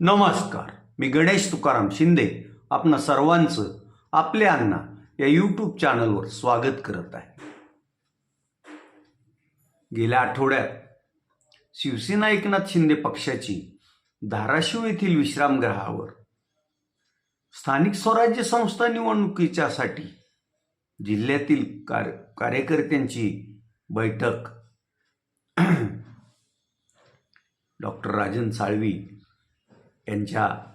नमस्कार. मी गणेश तुकाराम शिंदे आपणा सर्वांचं आपले अण्णा या यूट्यूब चॅनलवर स्वागत करत आहे. गेल्या आठवड्यात शिवसेना एकनाथ शिंदे पक्षाची धाराशिव येथील विश्रामगृहावर स्थानिक स्वराज्य संस्था निवडणुकीच्यासाठी जिल्ह्यातील कार्य कार्यकर्त्यांची बैठक. डॉक्टर राजन साळवी यांच्या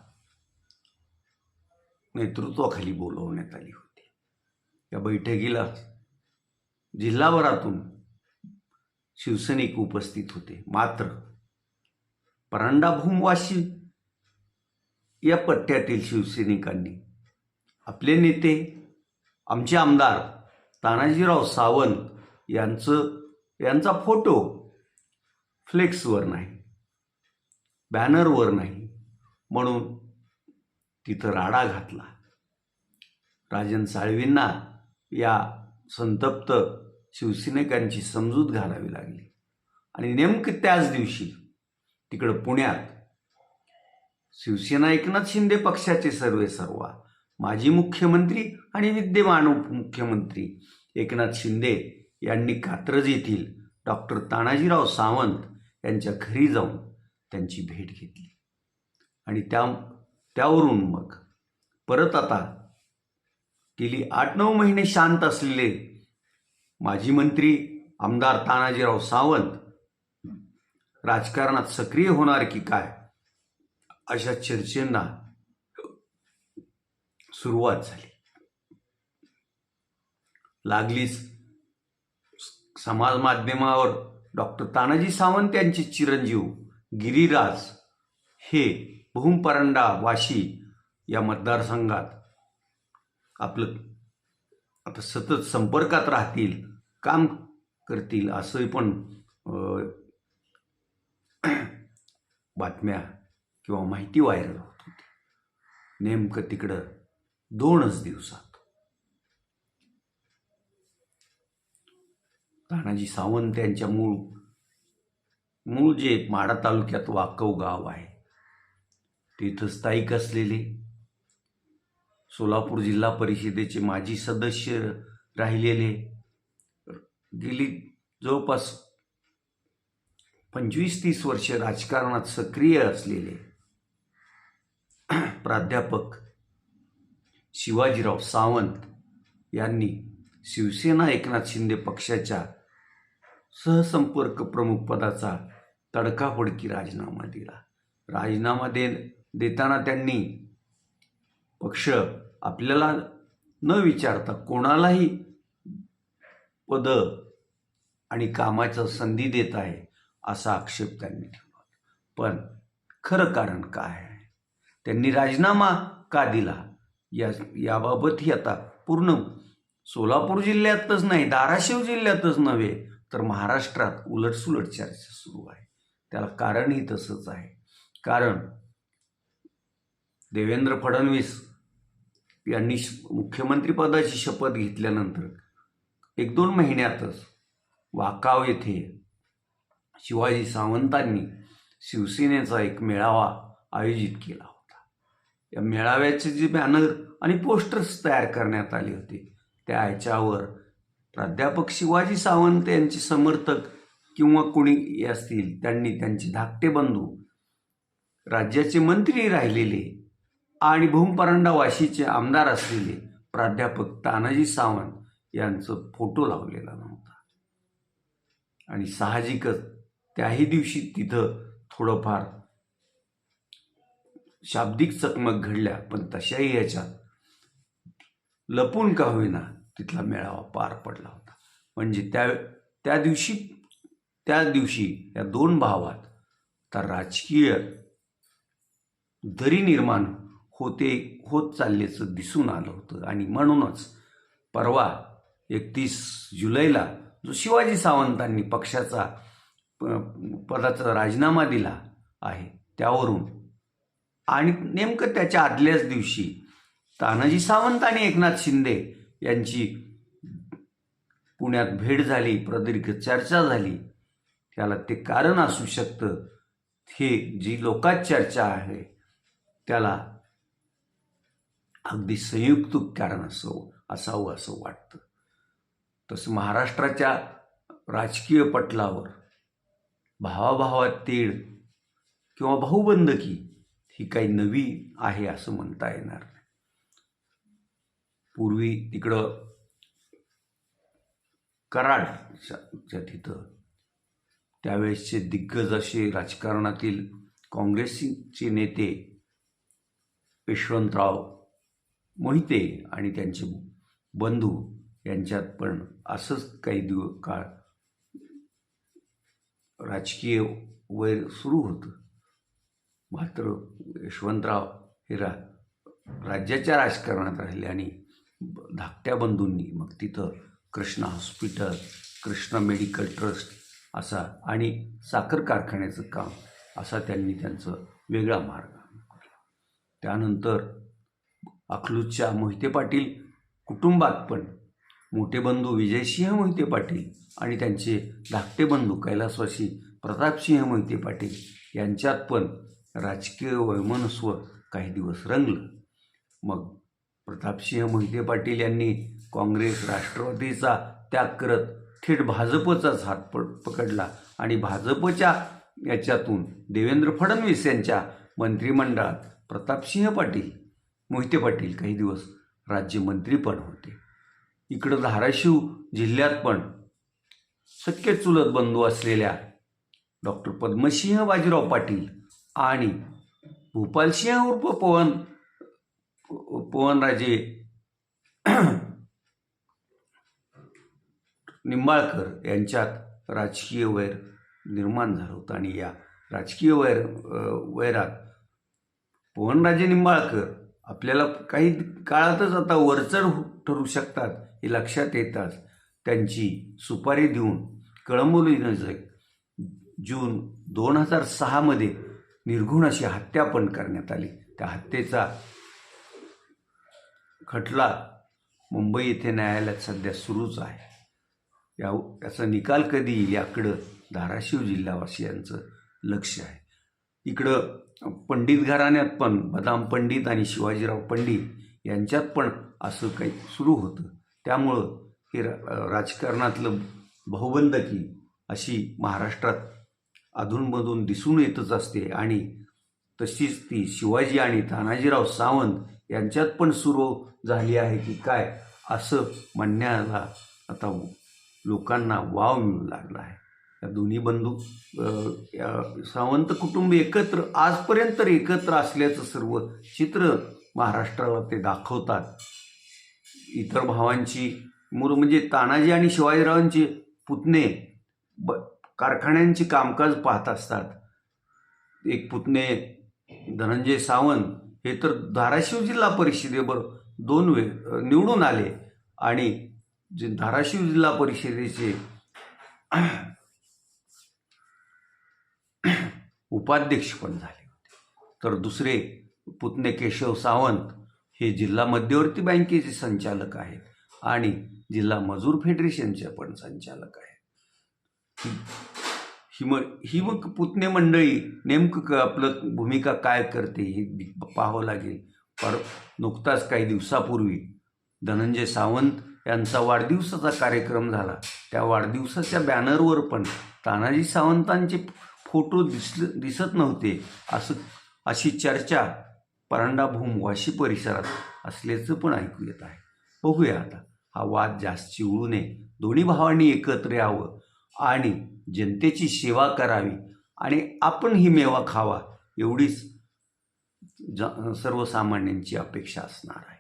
नेतृत्वाखाली बोलवण्यात आली होती. या बैठकीला जिल्हाभरातून शिवसैनिक उपस्थित होते. मात्र परांडा भूमवाशी या पट्ट्यातील शिवसैनिकांनी आपले नेते आमचे आमदार तानाजीराव सावंत यांचं यांचा फोटो फ्लेक्सवर नाही बॅनरवर नाही म्हणून तिथं राडा घातला. राजन साळवींना या संतप्त शिवसैनिकांची समजूत घालावी लागली. आणि नेमकं त्याच दिवशी तिकडं पुण्यात शिवसेना एकनाथ शिंदे पक्षाचे सर्वे सर्वा माजी मुख्यमंत्री आणि विद्यमान उपमुख्यमंत्री एकनाथ शिंदे यांनी कात्रज येथील डॉक्टर तानाजीराव सावंत यांच्या घरी जाऊन त्यांची भेट घेतली. आणि त्या त्यावरून मग परत आता गेली आठ नऊ महिने शांत असलेले माजी मंत्री आमदार तानाजीराव सावंत राजकारणात सक्रिय होणार की काय अशा चर्चेंना सुरुवात झाली. लागलीच समाज माध्यमावर डॉक्टर तानाजी सावंत यांचे चिरंजीव गिरीराज हे भूमपरंडा वाशी या मतदारसंघात आपलं आता सतत संपर्कात राहतील काम करतील असंही पण बातम्या किंवा माहिती व्हायरल होत होती. नेमकं तिकडं दोनच दिवसात. तानाजी सावंत यांच्या मूळ मूळ जे माडा तालुक्यात वाकव गाव आहे तिथं स्थायिक असलेले सोलापूर जिल्हा परिषदेचे माजी सदस्य राहिलेले. गेली जवळपास पंचवीस तीस वर्ष राजकारणात सक्रिय असलेले प्राध्यापक शिवाजीराव सावंत यांनी शिवसेना एकनाथ शिंदे पक्षाच्या सहसंपर्क प्रमुख पदाचा तडकाफडकी राजीनामा दिला. राजीनामा दे देताना त्यांनी पक्ष आपल्याला न विचारता कोणालाही पद आणि कामाचं संधी देत आहे असा आक्षेप त्यांनी ठेवला. पण खरं कारण काय आहे? त्यांनी राजीनामा का दिला? या याबाबतही आता पूर्ण सोलापूर जिल्ह्यातच नाही धाराशिव जिल्ह्यातच नव्हे तर महाराष्ट्रात उलटसुलट चर्चा सुरू आहे. त्याला कारणही तसंच आहे. कारण देवेंद्र फडणवीस यांनी मुख्यमंत्रीपदाची शपथ घेतल्यानंतर एक दोन महिन्यातच वाकाव येथे शिवाजी सावंतांनी शिवसेनेचा एक मेळावा आयोजित केला होता. या मेळाव्याचे जे बॅनर आणि पोस्टर्स तयार करण्यात आले होते त्या याच्यावर प्राध्यापक शिवाजी सावंत यांचे समर्थक किंवा कोणी असतील त्यांनी त्यांचे धाकटे बंधू राज्याचे मंत्री राहिलेले आणि भूमपरांडा वाशीचे आमदार असलेले प्राध्यापक तानाजी सावंत यांचं फोटो लावलेला नव्हता. आणि साहजिकच त्याही दिवशी तिथं थोडंफार शाब्दिक चकमक घडल्या पण तशाही याच्यात लपून का होईना तिथला मेळावा पार पडला होता. म्हणजे त्या त्या दिवशी त्या दिवशी या दोन भावात तर राजकीय दरी निर्माण होते होत चालल्याचं दिसून आलं होतं. आणि म्हणूनच परवा एकतीस जुलैला जो शिवाजी सावंतांनी पक्षाचा प- पदाचा राजीनामा दिला आहे त्यावरून आणि नेमकं त्याच्या आदल्याच दिवशी तानाजी सावंत आणि एकनाथ शिंदे यांची पुण्यात भेट झाली प्रदीर्घ चर्चा झाली. त्याला ते कारण असू शकतं हे जी लोकात चर्चा आहे त्याला अगदी संयुक्त कारण असो असावं असं वाटतं. तसं महाराष्ट्राच्या राजकीय पटलावर भावाभावात किंवा भाऊबंदकी ही काही नवी आहे असं म्हणता येणार नाही. पूर्वी तिकडं कराडच्या तिथं त्यावेळेसचे दिग्गज असे राजकारणातील काँग्रेसचे नेते यशवंतराव मोहिते आणि त्यांचे बंधू यांच्यात पण असंच काही दिव काळ राजकीय वैर सुरू होतं. मात्र यशवंतराव हे रा राज्याच्या राजकारणात राहिले आणि धाकट्या बंधूंनी मग तिथं Krishna hospital Krishna medical trust असा आणि साखर कारखान्याचं काम असा त्यांनी त्यांचं वेगळा मार्ग त्यानंतर अकलूजच्या मोहिते पाटील कुटुंबात पण. मोठे बंधू विजयसिंह मोहिते पाटील आणि त्यांचे धाकटे बंधू कैलासवासी प्रतापसिंह मोहिते पाटील यांच्यात पण राजकीय वैमनस्व काही दिवस रंगलं. मग प्रतापसिंह मोहिते पाटील यांनी काँग्रेस राष्ट्रवादीचा त्याग करत थेट भाजपचाच हात प पकडला आणि भाजपच्या याच्यातून देवेंद्र फडणवीस यांच्या मंत्रिमंडळात प्रतापसिंह पाटील मोहिते पाटील काही दिवस राज्यमंत्री पण होते. इकडं धाराशिव जिल्ह्यात पण सख्य चुलत बंधू असलेल्या डॉक्टर पद्मसिंह बाजीराव पाटील आणि भूपालसिंह उर्फ पवन पवनराजे निंबाळकर यांच्यात राजकीय वैर निर्माण झालं होतं. आणि या राजकीय वैर वैरात पवनराजे निंबाळकर आपल्याला काही काळातच आता वरचढ ठरू शकतात हे लक्षात येताच. त्यांची सुपारी देऊन कळंबोलीनजीक जून दोन हजार सहामध्ये निर्घुण अशी हत्या पण करण्यात आली. त्या हत्येचा खटला मुंबई येथे न्यायालयात सध्या सुरूच आहे. या याचा निकाल कधी येईल याकडं धाराशिव जिल्हावासियांचं लक्ष आहे. इकडं पंडित घराण्यात पण बदाम पंडित आणि शिवाजीराव पंडित यांच्यात पण असं काही सुरू होतं. त्यामुळं हे रा- राजकारणातलं भाऊबंदकी अशी महाराष्ट्रात अधूनमधून दिसून येतच असते आणि तशीच ती शिवाजी आणि तानाजीराव सावंत यांच्यात पण सुरू झाली आहे की काय असं म्हणण्याला आता लोकांना वाव मिळू लागला आहे. या दोन्ही बंधू या सावंत कुटुंब एकत्र आजपर्यंत तर एकत्र असल्याचं सर्व चित्र महाराष्ट्राला ते दाखवतात. इतर भावांची मुलं म्हणजे तानाजी आणि शिवाजीरावांचे पुतणे ब कारखान्यांची कामकाज पाहत असतात. एक पुतणे धनंजय सावंत हे तर धाराशिव जिल्हा परिषदेवर दोन वे निवडून आले आणि जे धाराशिव जिल्हा परिषदेचे उपाध्यक्ष पण झाले होते. तर दुसरे पुतणे केशव सावंत हे जिल्हा मध्यवर्ती बँकेचे संचालक आहेत आणि जिल्हा मजूर फेडरेशनचे पण संचालक आहेत. ही मग ही मग पुतणे मंडळी नेमकं आपलं भूमिका काय करते हे पाहावं लागेल. पर नुकताच काही दिवसापूर्वी धनंजय सावंत यांचा वाढदिवसाचा कार्यक्रम झाला. त्या वाढदिवसाच्या बॅनरवर पण तानाजी सावंतांचे फोटो दिसल दिसत नव्हते. असं अशी चर्चा परांडाभूम वाशी परिसरात असल्याचं पण ऐकू येत आहे. बघूया आता. हा वाद जास्त चिवळू नये. दोन्ही भावांनी एकत्र यावं आणि जनतेची सेवा करावी आणि आपण ही मेवा खावा एवढीच ज सर्वसामान्यांची अपेक्षा असणार आहे.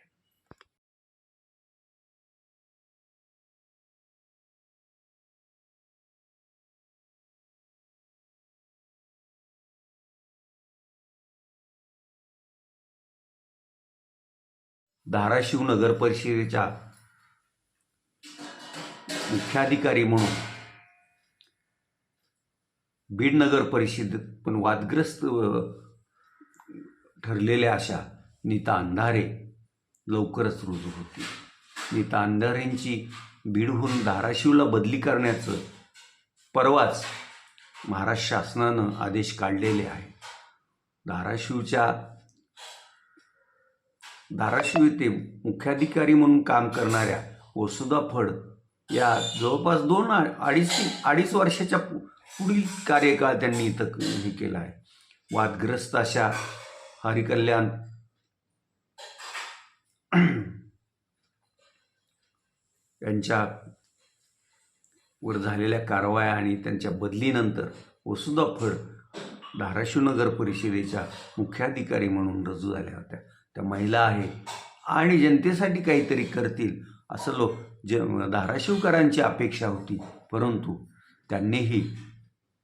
धाराशिव नगर परिषदेच्या मुख्याधिकारी म्हणून बीड नगर परिषदेत पण वादग्रस्त ठरलेल्या अशा नीता अंधारे लवकरच रुजू होतील. नीता अंधारेंची बीडहून धाराशिवला बदली करण्याचं परवाच महाराष्ट्र शासनानं आदेश काढलेले आहे धाराशिवच्या धाराशिव येथे मुख्याधिकारी म्हणून काम करणाऱ्या वसुधा फड या जवळपास दोन अडीच अडीच वर्षाच्या पु- पुढील कार्यकाळ त्यांनी इथं हे केला आहे. वादग्रस्त अशा हरिकल्याण यांच्या वर झालेल्या कारवाया आणि त्यांच्या बदलीनंतर वसुधा फड धाराशिव नगर परिषदेच्या मुख्याधिकारी म्हणून रजू झाल्या होत्या. त्या महिला आहे आणि जनतेसाठी काहीतरी करतील. असं लोक ज धाराशिवकरांची अपेक्षा होती. परंतु त्यांनीही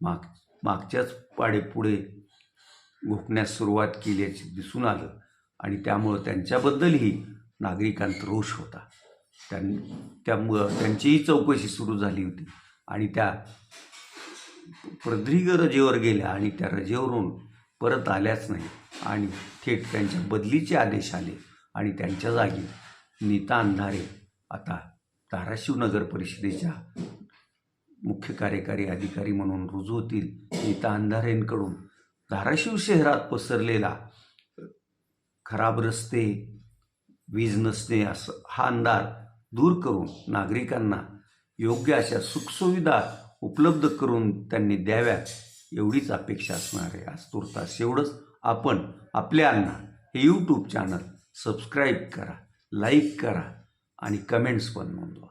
माग मागच्याच पाडेपुढे घोकण्यास सुरुवात केल्याचे दिसून आलं. आणि त्यामुळं त्यांच्याबद्दलही नागरिकांत रोष होता. त्यां त्यामुळं त्यांचीही चौकशी सुरू झाली होती. आणि त्या प्रदीर्घ रजेवर गेल्या आणि त्या रजेवरून परत आल्याच नाही आणि थेट त्यांच्या बदलीचे आदेश आले. आणि त्यांच्या जागी नीता अंधारे आता धाराशिव नगर परिषदेच्या मुख्य कार्यकारी अधिकारी म्हणून रुजू होतील नीता अंधारेंकडून. धाराशिव शहरात पसरलेला खराब रस्ते वीज नसणे असं हा अंधार दूर करून नागरिकांना योग्य अशा सुखसुविधा उपलब्ध करून त्यांनी द्याव्यात एवढीच अपेक्षा असणार आहे आज तुर्तास एवढंच आपण आपल्या अण्णा हे यूट्यूब चॅनल सबस्क्राईब करा लाईक करा आणि कमेंट्स पण नोंदवा.